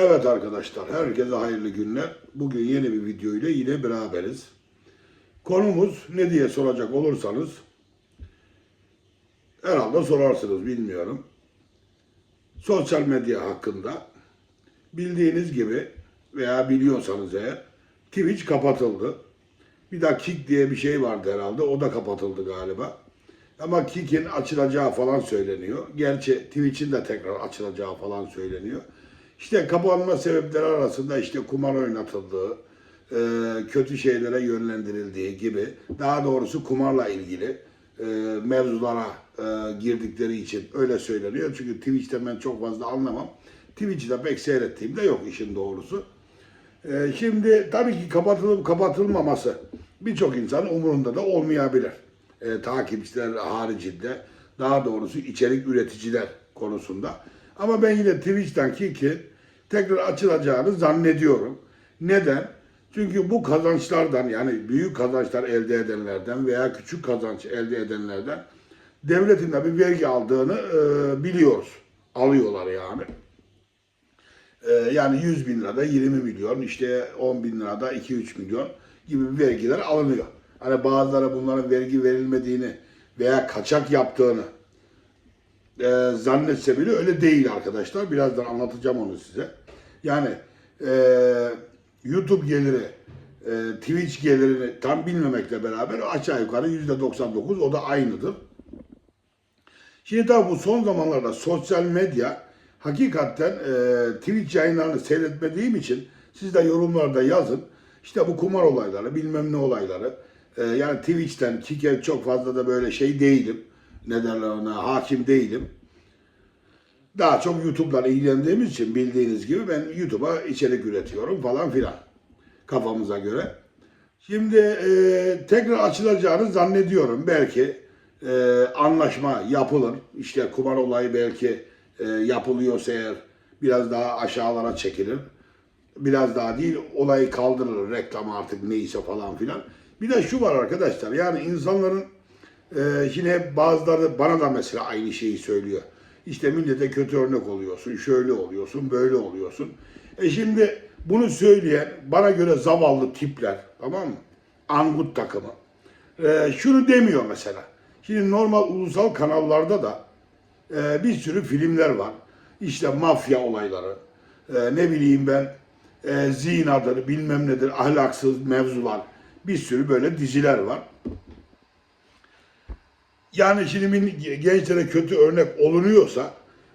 Evet arkadaşlar, herkese hayırlı günler. Bugün yeni bir video ile yine beraberiz. Konumuz ne diye soracak olursanız, herhalde sorarsınız bilmiyorum. Sosyal medya hakkında bildiğiniz gibi veya biliyorsanız eğer Twitch kapatıldı. Bir de Kick diye bir şey vardı herhalde, o da kapatıldı galiba. Ama Kick'in açılacağı falan söyleniyor. Gerçi Twitch'in de tekrar açılacağı falan söyleniyor. İşte kapanma sebepleri arasında işte kumar oynatıldığı, e, kötü şeylere yönlendirildiği gibi, daha doğrusu kumarla ilgili e, mevzulara e, girdikleri için öyle söyleniyor. Çünkü Twitch'te ben çok fazla anlamam. Twitch'i de pek seyrettiğim de yok işin doğrusu. Şimdi tabii ki kapatılıp kapatılmaması birçok insanın umurunda da olmayabilir. E, takipçiler haricinde daha doğrusu içerik üreticiler konusunda. Ama ben yine Twitch'ten Kiki tekrar açılacağını zannediyorum. Neden? Çünkü bu kazançlardan yani büyük kazançlar elde edenlerden veya küçük kazanç elde edenlerden devletin de bir vergi aldığını e, biliyoruz. Alıyorlar yani. Ee, yani 100 bin lirada 20 milyon, işte 10 bin lirada 2-3 milyon gibi vergiler alınıyor. Hani bazıları bunların vergi verilmediğini veya kaçak yaptığını e, zannetse bile öyle değil arkadaşlar. Birazdan anlatacağım onu size. Yani e, YouTube geliri, e, Twitch gelirini tam bilmemekle beraber aşağı yukarı %99 o da aynıdır. Şimdi tabi bu son zamanlarda sosyal medya hakikaten e, Twitch yayınlarını seyretmediğim için siz de yorumlarda yazın. İşte bu kumar olayları, bilmem ne olayları. E, yani Twitch'ten, Kike çok fazla da böyle şey değilim. Ne derler ona, hakim değilim. Daha çok YouTube'dan ilgilendiğimiz için bildiğiniz gibi ben YouTube'a içerik üretiyorum falan filan. Kafamıza göre. Şimdi e, tekrar açılacağını zannediyorum. Belki e, anlaşma yapılır. İşte kumar olayı belki e, yapılıyorsa eğer biraz daha aşağılara çekilir. Biraz daha değil olayı kaldırılır reklam artık neyse falan filan. Bir de şu var arkadaşlar yani insanların e, hep bazıları bana da mesela aynı şeyi söylüyor. İşte millete kötü örnek oluyorsun, şöyle oluyorsun, böyle oluyorsun. E şimdi bunu söyleyen bana göre zavallı tipler tamam mı? Angut takımı. E, şunu demiyor mesela. Şimdi normal ulusal kanallarda da e, bir sürü filmler var. İşte mafya olayları, e, ne bileyim ben e, zinadır, bilmem nedir, ahlaksız mevzular. Bir sürü böyle diziler var. Yani şimdi gençlere kötü örnek olunuyorsa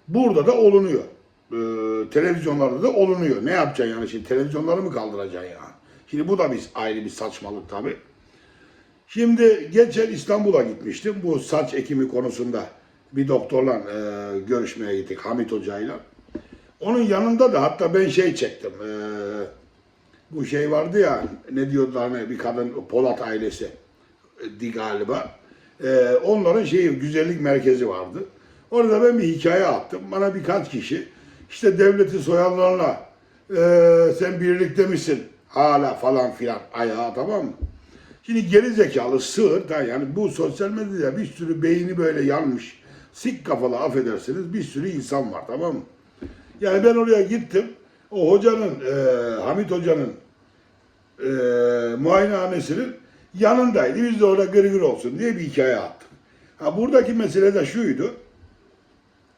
burada da olunuyor. Ee, televizyonlarda da olunuyor. Ne yapacaksın yani şimdi televizyonları mı kaldıracaksın yani? Şimdi bu da bir ayrı bir saçmalık tabii. Şimdi geçen İstanbul'a gitmiştim. Bu saç ekimi konusunda bir doktorla e, görüşmeye gittik Hamit Hoca'yla. Onun yanında da hatta ben şey çektim. e, bu şey vardı ya ne diyorlar hani bir kadın Polat ailesi e, di galiba. E, onların şeyi güzellik merkezi vardı. Orada ben bir hikaye attım. Bana birkaç kişi işte devleti soyanlarla e, sen birlikte misin hala falan filan ayağa tamam mı? Şimdi geri zekalı sığır da yani bu sosyal medyada bir sürü beyni böyle yanmış sik kafalı affedersiniz bir sürü insan var tamam mı? Yani ben oraya gittim. O hocanın, e, Hamit hocanın e, muayenehanesinin yanındaydı. Biz de orada gırgır olsun diye bir hikaye attım. Ha buradaki mesele de şuydu.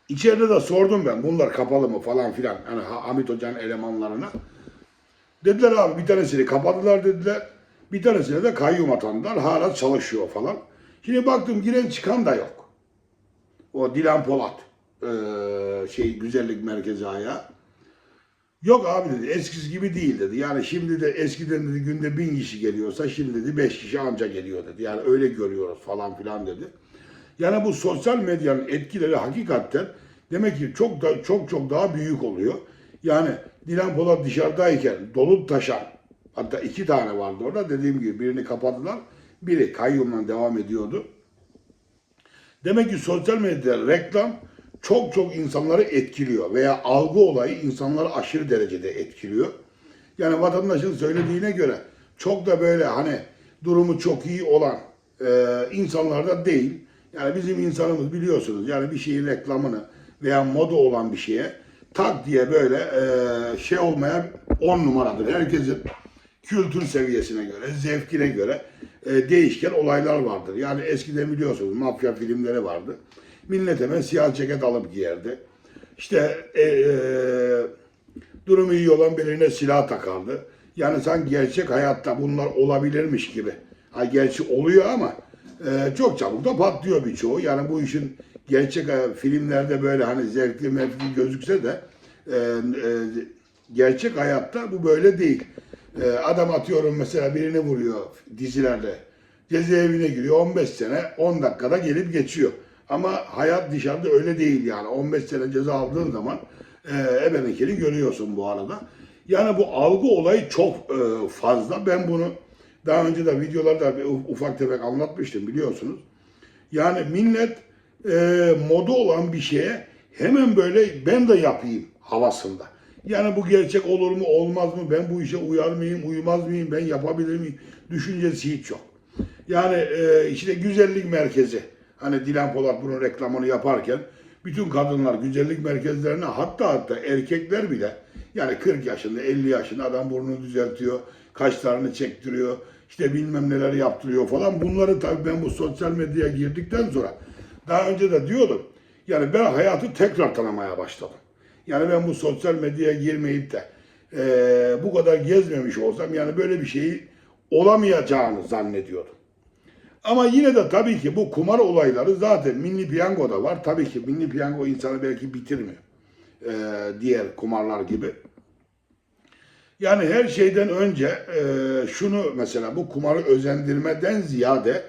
İçeride de sordum ben bunlar kapalı mı falan filan. Hani Ha- Hamit hocanın elemanlarına. Dediler abi bir tanesini kapadılar dediler. Bir tanesine de kayyum atandılar. Hala çalışıyor falan. Şimdi baktım giren çıkan da yok. O Dilan Polat eee, şey güzellik merkezi ayağı. Yok abi dedi eskisi gibi değil dedi. Yani şimdi de eskiden dedi günde bin kişi geliyorsa şimdi dedi beş kişi anca geliyor dedi. Yani öyle görüyoruz falan filan dedi. Yani bu sosyal medyanın etkileri hakikaten demek ki çok da çok çok daha büyük oluyor. Yani Dilan Polat dışarıdayken dolup taşan hatta iki tane vardı orada dediğim gibi birini kapadılar. Biri kayyumla devam ediyordu. Demek ki sosyal medyada reklam çok çok insanları etkiliyor veya algı olayı insanları aşırı derecede etkiliyor. Yani vatandaşın söylediğine göre çok da böyle hani durumu çok iyi olan e, insanlar da değil. Yani bizim insanımız biliyorsunuz yani bir şeyin reklamını veya moda olan bir şeye tak diye böyle e, şey olmayan on numaradır. Herkesin kültür seviyesine göre, zevkine göre e, değişken olaylar vardır. Yani eskiden biliyorsunuz mafya filmleri vardı. Millet hemen siyah ceket alıp giyerdi. İşte e, e, durumu iyi olan birine silah takardı. Yani sanki gerçek hayatta bunlar olabilirmiş gibi. Ha, gerçi oluyor ama e, çok çabuk da patlıyor birçoğu. Yani bu işin gerçek e, filmlerde böyle hani zevkli mevkli gözükse de e, e, gerçek hayatta bu böyle değil. E, adam atıyorum mesela birini vuruyor dizilerde. Cezaevine giriyor 15 sene 10 dakikada gelip geçiyor. Ama hayat dışarıda öyle değil yani. 15 sene ceza aldığın zaman e, ebenikini görüyorsun bu arada. Yani bu algı olayı çok e, fazla. Ben bunu daha önce de videolarda ufak tefek anlatmıştım biliyorsunuz. Yani millet e, moda olan bir şeye hemen böyle ben de yapayım havasında. Yani bu gerçek olur mu olmaz mı ben bu işe uyar mıyım uymaz mıyım ben yapabilir miyim düşüncesi hiç yok. Yani e, işte güzellik merkezi hani Dilan Polat bunun reklamını yaparken bütün kadınlar güzellik merkezlerine hatta hatta erkekler bile yani 40 yaşında 50 yaşında adam burnunu düzeltiyor kaşlarını çektiriyor işte bilmem neler yaptırıyor falan bunları tabii ben bu sosyal medyaya girdikten sonra daha önce de diyordum yani ben hayatı tekrar tanımaya başladım. Yani ben bu sosyal medyaya girmeyip de eee, bu kadar gezmemiş olsam yani böyle bir şeyi olamayacağını zannediyordum. Ama yine de tabii ki bu kumar olayları zaten milli piyangoda var. Tabii ki milli piyango insanı belki bitirmiyor. Eee, diğer kumarlar gibi. Yani her şeyden önce eee, şunu mesela bu kumarı özendirmeden ziyade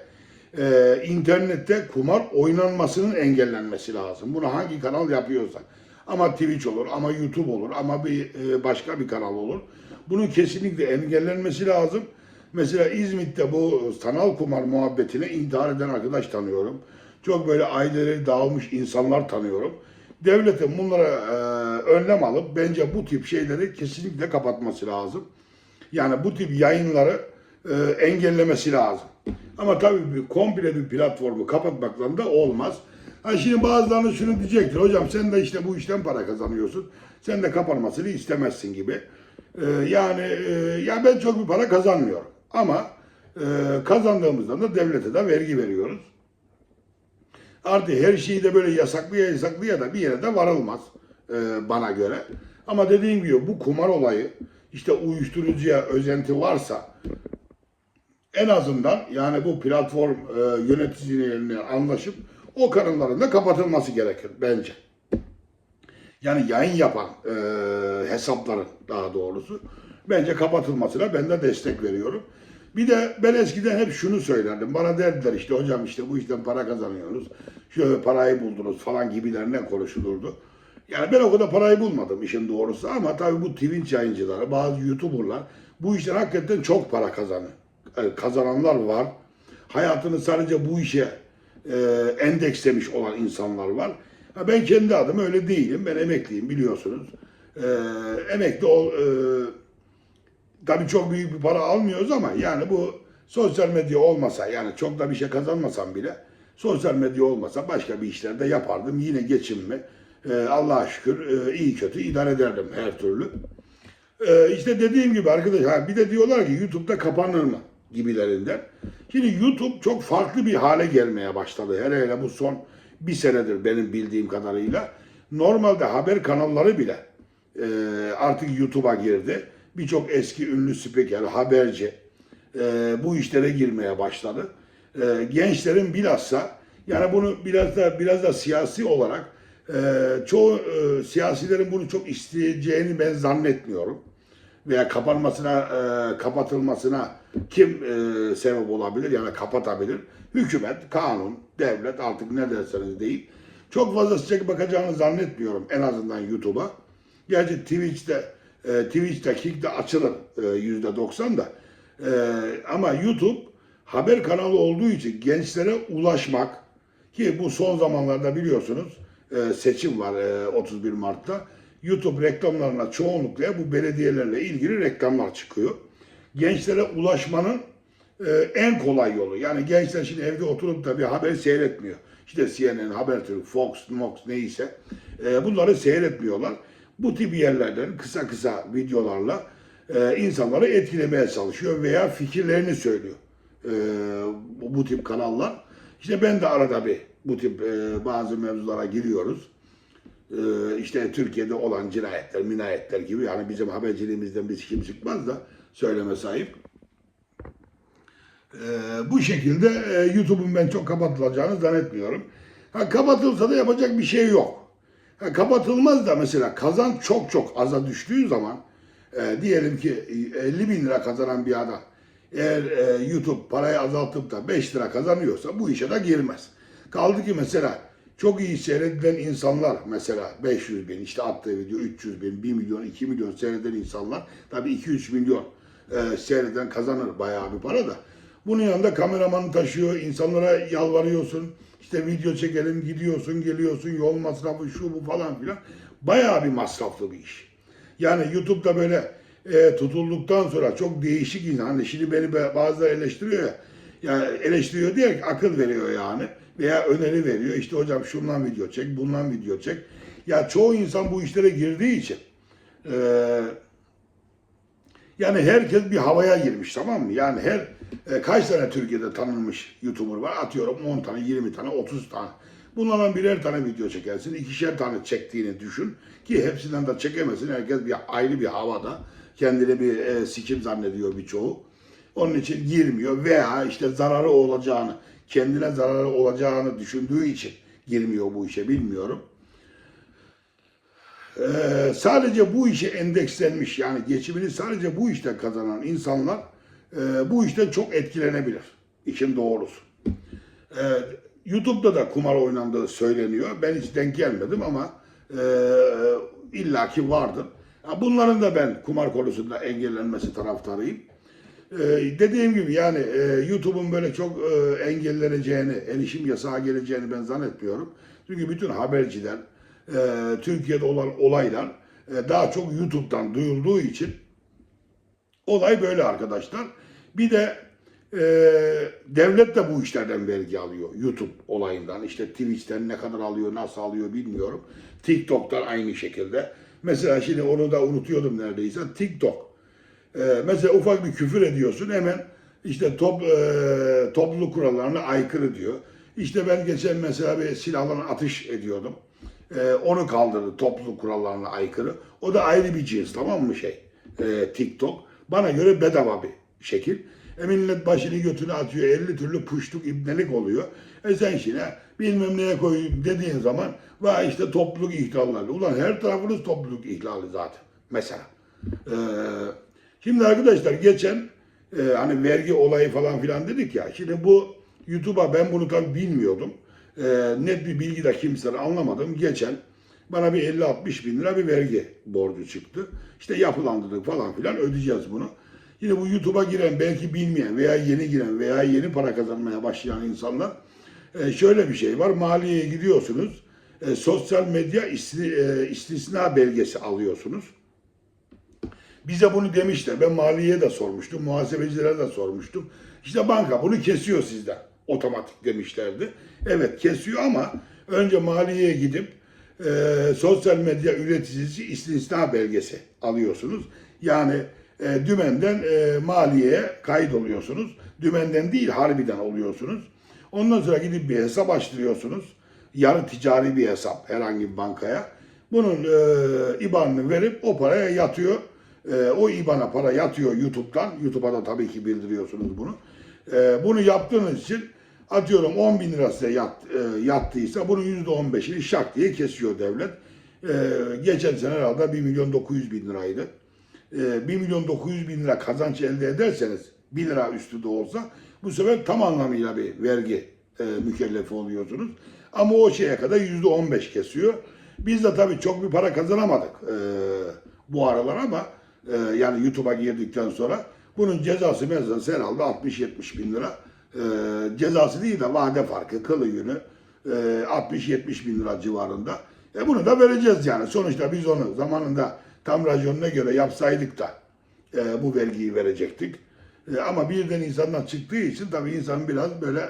eee, internette kumar oynanmasının engellenmesi lazım. Bunu hangi kanal yapıyorsa. Ama Twitch olur, ama YouTube olur, ama bir eee, başka bir kanal olur. Bunun kesinlikle engellenmesi lazım. Mesela İzmit'te bu sanal kumar muhabbetine intihar eden arkadaş tanıyorum. Çok böyle aileleri dağılmış insanlar tanıyorum. Devletin bunlara eee, önlem alıp bence bu tip şeyleri kesinlikle kapatması lazım. Yani bu tip yayınları e, engellemesi lazım. Ama tabii bir, komple bir platformu kapatmakla da olmaz. Ha şimdi bazılarınız şunu diyecektir. Hocam sen de işte bu işten para kazanıyorsun. Sen de kapanmasını istemezsin gibi. E, yani e, ya ben çok bir para kazanmıyorum. Ama e, kazandığımızda da devlete de vergi veriyoruz. Artık her şeyi de böyle yasaklıya yasaklıya da bir yere de varılmaz e, bana göre. Ama dediğim gibi bu kumar olayı işte uyuşturucuya özenti varsa en azından yani bu platform e, yöneticilerine anlaşıp o kanalların da kapatılması gerekir bence. Yani yayın yapan e, hesapların daha doğrusu bence kapatılmasına ben de destek veriyorum. Bir de ben eskiden hep şunu söylerdim. Bana derdiler işte hocam işte bu işten para kazanıyorsunuz. Şöyle parayı buldunuz falan gibilerinden konuşulurdu. Yani ben o kadar parayı bulmadım işin doğrusu ama tabii bu Twitch yayıncıları, bazı YouTuber'lar bu işten hakikaten çok para kazanıyor. e, Kazananlar var. Hayatını sadece bu işe e, endekslemiş olan insanlar var. Ha, ben kendi adıma öyle değilim. Ben emekliyim biliyorsunuz. E, emekli ol, e, tabii çok büyük bir para almıyoruz ama yani bu sosyal medya olmasa yani çok da bir şey kazanmasam bile sosyal medya olmasa başka bir işlerde yapardım. Yine geçimimi e, Allah'a şükür e, iyi kötü idare ederdim her türlü. E, işte dediğim gibi arkadaşlar bir de diyorlar ki YouTube'da kapanır mı gibilerinden. Şimdi YouTube çok farklı bir hale gelmeye başladı. Hele hele bu son bir senedir benim bildiğim kadarıyla. Normalde haber kanalları bile e, artık YouTube'a girdi. Birçok eski ünlü spiker, haberci e, bu işlere girmeye başladı. E, gençlerin bilhassa yani bunu biraz da biraz da siyasi olarak e, çoğu e, siyasilerin bunu çok isteyeceğini ben zannetmiyorum. Veya kapanmasına, e, kapatılmasına kim e, sebep olabilir yani kapatabilir? Hükümet, kanun, devlet artık ne derseniz deyin. Çok fazla sıcak bakacağını zannetmiyorum en azından YouTube'a. Gerçi Twitch'te, e, Twitch'te, Kick'te açılır e, yüzde doksan da. E, ama YouTube haber kanalı olduğu için gençlere ulaşmak ki bu son zamanlarda biliyorsunuz e, seçim var e, 31 Mart'ta. YouTube reklamlarına çoğunlukla bu belediyelerle ilgili reklamlar çıkıyor. Gençlere ulaşmanın e, en kolay yolu. Yani gençler şimdi evde oturup da bir haber seyretmiyor. İşte CNN, Habertürk, Fox, Mox neyse e, bunları seyretmiyorlar. Bu tip yerlerden kısa kısa videolarla e, insanları etkilemeye çalışıyor veya fikirlerini söylüyor. E, bu, tip kanallar. İşte ben de arada bir bu tip e, bazı mevzulara giriyoruz. E, işte Türkiye'de olan cinayetler, minayetler gibi yani bizim haberciliğimizden biz kim çıkmaz da söyleme sahip. E, bu şekilde e, YouTube'un ben çok kapatılacağını zannetmiyorum. Ha, kapatılsa da yapacak bir şey yok. Ha, kapatılmaz da mesela kazan çok çok aza düştüğü zaman e, diyelim ki e, 50 bin lira kazanan bir adam eğer e, YouTube parayı azaltıp da 5 lira kazanıyorsa bu işe de girmez. Kaldı ki mesela çok iyi seyredilen insanlar mesela 500 bin işte attığı video 300 bin, 1 milyon, 2 milyon seyreden insanlar tabii 2-3 milyon e, seyreden kazanır bayağı bir para da. Bunun yanında kameramanı taşıyor, insanlara yalvarıyorsun. İşte video çekelim, gidiyorsun, geliyorsun, yol masrafı, şu bu falan filan. Bayağı bir masraflı bir iş. Yani YouTube'da böyle e, tutulduktan sonra çok değişik insan. Hani şimdi beni be- bazıları eleştiriyor ya. Yani eleştiriyor diye akıl veriyor yani. Veya öneri veriyor. İşte hocam şundan video çek, bundan video çek. Ya çoğu insan bu işlere girdiği için e, yani herkes bir havaya girmiş tamam mı? Yani her e, kaç tane Türkiye'de tanınmış YouTuber var? Atıyorum 10 tane, 20 tane, 30 tane. Bunlardan birer tane video çekersin. ikişer tane çektiğini düşün. Ki hepsinden de çekemezsin. Herkes bir ayrı bir havada. Kendini bir e, sikim zannediyor birçoğu. Onun için girmiyor veya işte zararı olacağını, kendine zararı olacağını düşündüğü için girmiyor bu işe bilmiyorum. Ee, sadece bu işe endekslenmiş yani geçimini sadece bu işte kazanan insanlar e, bu işten çok etkilenebilir. İşin doğrusu. Ee, YouTube'da da kumar oynandığı söyleniyor. Ben hiç denk gelmedim ama e, illaki vardır. Bunların da ben kumar konusunda engellenmesi taraftarıyım. Ee, dediğim gibi yani e, YouTube'un böyle çok e, engelleneceğini, erişim yasağı geleceğini ben zannetmiyorum. Çünkü bütün haberciler, e, Türkiye'de olan olaylar e, daha çok YouTube'dan duyulduğu için olay böyle arkadaşlar. Bir de e, devlet de bu işlerden vergi alıyor YouTube olayından. İşte Twitch'ten ne kadar alıyor, nasıl alıyor bilmiyorum. TikTok'tan aynı şekilde. Mesela şimdi onu da unutuyordum neredeyse. TikTok. Ee, mesela ufak bir küfür ediyorsun hemen işte top, e, topluluk kurallarına aykırı diyor. İşte ben geçen mesela bir silahla atış ediyordum. Ee, onu kaldırdı topluluk kurallarına aykırı. O da ayrı bir cins tamam mı şey e, TikTok. Bana göre bedava bir şekil. E millet başını götünü atıyor 50 türlü puştuk ibnelik oluyor. E sen şimdi bilmem neye koyayım dediğin zaman vay işte topluluk ihlalleri. Ulan her tarafınız topluluk ihlali zaten mesela. Ee, Şimdi arkadaşlar geçen e, hani vergi olayı falan filan dedik ya. Şimdi bu YouTube'a ben bunu tam bilmiyordum. E, net bir bilgi de kimseden anlamadım. Geçen bana bir 50-60 bin lira bir vergi borcu çıktı. İşte yapılandırdık falan filan ödeyeceğiz bunu. Yine bu YouTube'a giren belki bilmeyen veya yeni giren veya yeni para kazanmaya başlayan insanlar e, şöyle bir şey var. Maliyeye gidiyorsunuz. E, sosyal medya e, istisna belgesi alıyorsunuz. Bize bunu demişler. Ben maliyeye de sormuştum, muhasebecilere de sormuştum. İşte banka bunu kesiyor sizden. Otomatik demişlerdi. Evet kesiyor ama önce maliyeye gidip e, sosyal medya üreticisi istisna belgesi alıyorsunuz. Yani e, dümenden e, maliyeye kaydoluyorsunuz. Dümenden değil harbiden oluyorsunuz. Ondan sonra gidip bir hesap açtırıyorsunuz. Yarı ticari bir hesap herhangi bir bankaya. Bunun e, IBAN'ını verip o paraya yatıyor. E, o IBAN'a para yatıyor YouTube'dan. YouTube'a da tabii ki bildiriyorsunuz bunu. E, bunu yaptığınız için atıyorum 10 bin lira size yat, e, yattıysa bunun %15'ini şak diye kesiyor devlet. E, geçen sene herhalde 1 milyon 900 bin liraydı. E, 1 milyon 900 bin lira kazanç elde ederseniz 1 lira üstü de olsa bu sefer tam anlamıyla bir vergi e, mükellefi oluyorsunuz. Ama o şeye kadar %15 kesiyor. Biz de tabii çok bir para kazanamadık e, bu aralar ama e, yani YouTube'a girdikten sonra bunun cezası mezası herhalde 60-70 bin lira. E, cezası değil de vade farkı, kılı günü e, 60-70 bin lira civarında. E bunu da vereceğiz yani. Sonuçta biz onu zamanında tam raconuna göre yapsaydık da e, bu vergiyi verecektik. E, ama birden insandan çıktığı için tabii insan biraz böyle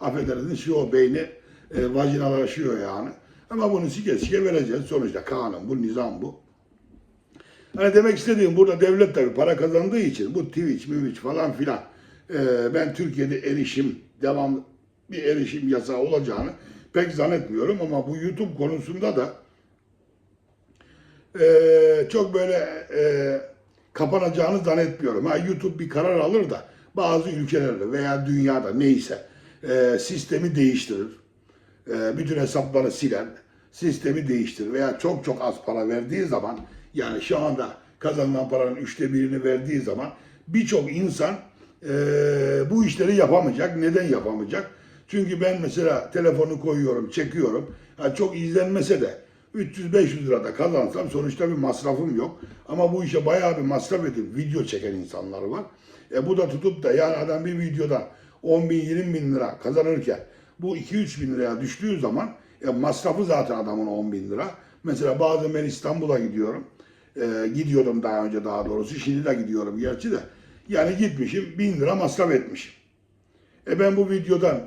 affedersiniz şu o beyni e, vajinalaşıyor yani. Ama bunu sike sike vereceğiz. Sonuçta kanun bu, nizam bu. Hani demek istediğim burada devlet tabii para kazandığı için bu Twitch, Twitch falan filan e, ben Türkiye'de erişim devam bir erişim yasağı olacağını pek zannetmiyorum ama bu YouTube konusunda da e, çok böyle e, kapanacağını zannetmiyorum. Ha YouTube bir karar alır da bazı ülkelerde veya dünyada neyse e, sistemi değiştirir. E, bütün hesapları siler, sistemi değiştirir veya çok çok az para verdiği zaman yani şu anda kazanılan paranın üçte birini verdiği zaman birçok insan e, bu işleri yapamayacak. Neden yapamayacak? Çünkü ben mesela telefonu koyuyorum, çekiyorum. Ha, çok izlenmese de 300-500 lirada kazansam sonuçta bir masrafım yok. Ama bu işe bayağı bir masraf edip video çeken insanlar var. E bu da tutup da yani adam bir videodan 10 bin 20 bin lira kazanırken bu 2-3 bin liraya düştüğü zaman e, masrafı zaten adamın 10 bin lira. Mesela bazen ben İstanbul'a gidiyorum. E, gidiyordum daha önce daha doğrusu. Şimdi de gidiyorum gerçi de. Yani gitmişim 1000 lira masraf etmişim. E ben bu videodan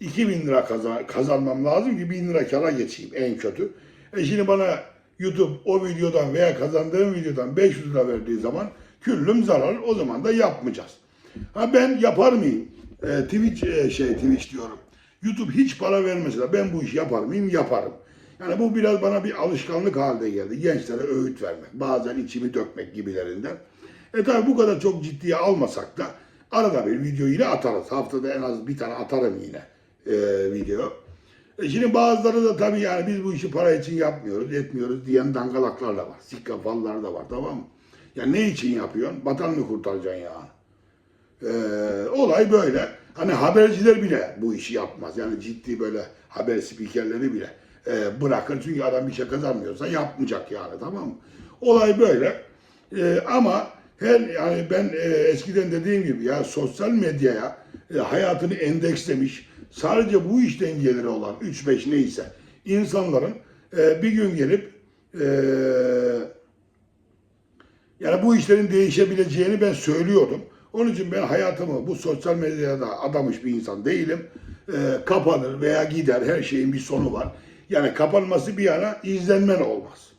2000 lira kazan, kazanmam lazım ki 1000 lira kara geçeyim en kötü. E şimdi bana YouTube o videodan veya kazandığım videodan 500 lira verdiği zaman küllüm zarar o zaman da yapmayacağız. Ha ben yapar mıyım? E, Twitch e, şey Twitch diyorum. YouTube hiç para vermese de ben bu işi yapar mıyım? Yaparım. Yani bu biraz bana bir alışkanlık haline geldi. Gençlere öğüt vermek, bazen içimi dökmek gibilerinden. E tabi bu kadar çok ciddiye almasak da arada bir video yine atarız. Haftada en az bir tane atarım yine e, video. E şimdi bazıları da tabii yani biz bu işi para için yapmıyoruz, etmiyoruz diyen dangalaklar da var. Sikka fallar da var tamam mı? Ya ne için yapıyorsun? Vatan mı kurtaracaksın ya? Ee, olay böyle. Hani haberciler bile bu işi yapmaz. Yani ciddi böyle haber spikerleri bile e, bırakır. Çünkü adam bir şey kazanmıyorsa yapmayacak yani tamam mı? Olay böyle. E, ama her yani ben e, eskiden dediğim gibi ya sosyal medyaya e, hayatını endekslemiş sadece bu işten geliri olan 3-5 neyse insanların e, bir gün gelip e, yani bu işlerin değişebileceğini ben söylüyordum. Onun için ben hayatımı bu sosyal medyada adamış bir insan değilim. Ee, kapanır veya gider her şeyin bir sonu var. Yani kapanması bir yana izlenmen olmaz.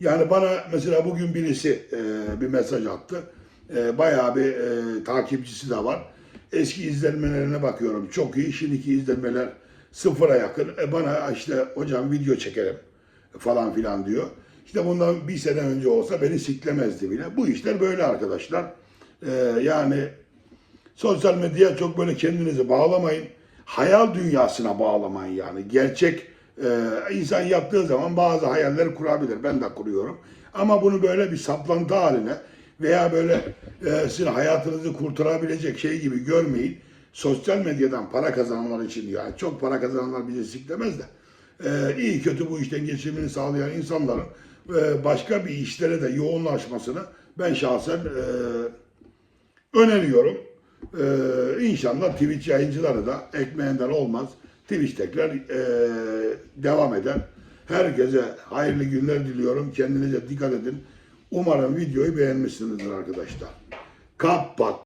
Yani bana mesela bugün birisi e, bir mesaj attı. E, bayağı bir e, takipçisi de var. Eski izlenmelerine bakıyorum. Çok iyi. Şimdiki izlenmeler sıfıra yakın. E, bana işte hocam video çekelim falan filan diyor. İşte bundan bir sene önce olsa beni siklemezdi bile. Bu işler böyle arkadaşlar. Ee, yani sosyal medyaya çok böyle kendinizi bağlamayın. Hayal dünyasına bağlamayın yani. Gerçek e, insan yaptığı zaman bazı hayaller kurabilir. Ben de kuruyorum. Ama bunu böyle bir saplantı haline veya böyle e, sizin hayatınızı kurtarabilecek şey gibi görmeyin. Sosyal medyadan para kazananlar için yani çok para kazananlar bizi siklemez de e, iyi kötü bu işten geçimini sağlayan insanların e, başka bir işlere de yoğunlaşmasını ben şahsen e, öneriyorum. Ee, inşallah Twitch yayıncıları da ekmeğinden olmaz. Twitch tekrar e, devam eder. Herkese hayırlı günler diliyorum. Kendinize dikkat edin. Umarım videoyu beğenmişsinizdir arkadaşlar. Kapat.